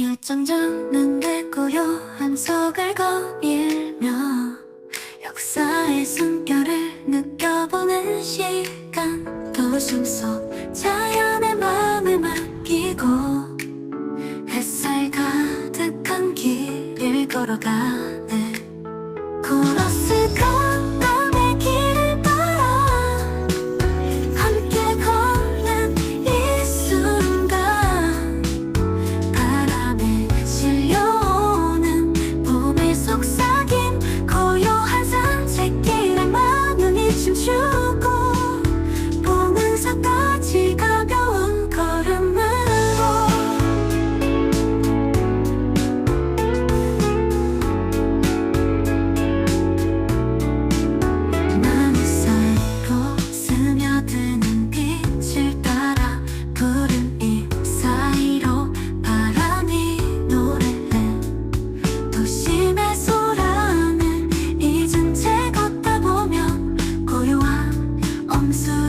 일정전 내 고요한 속을 거닐며 역사의 숨결을 느껴보는 시간. 도심 속 자연의 마음을 맡기고 햇살 가득한 길을 걸어가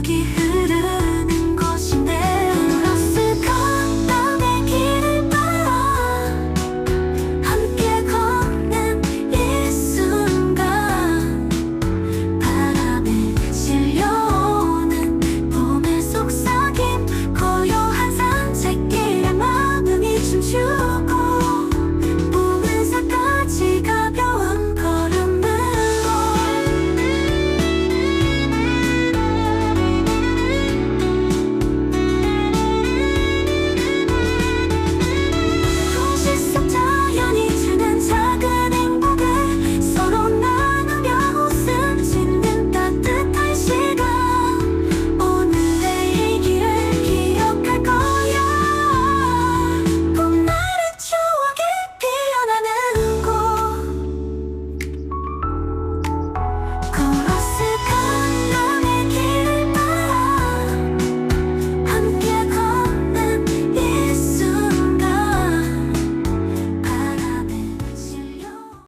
looking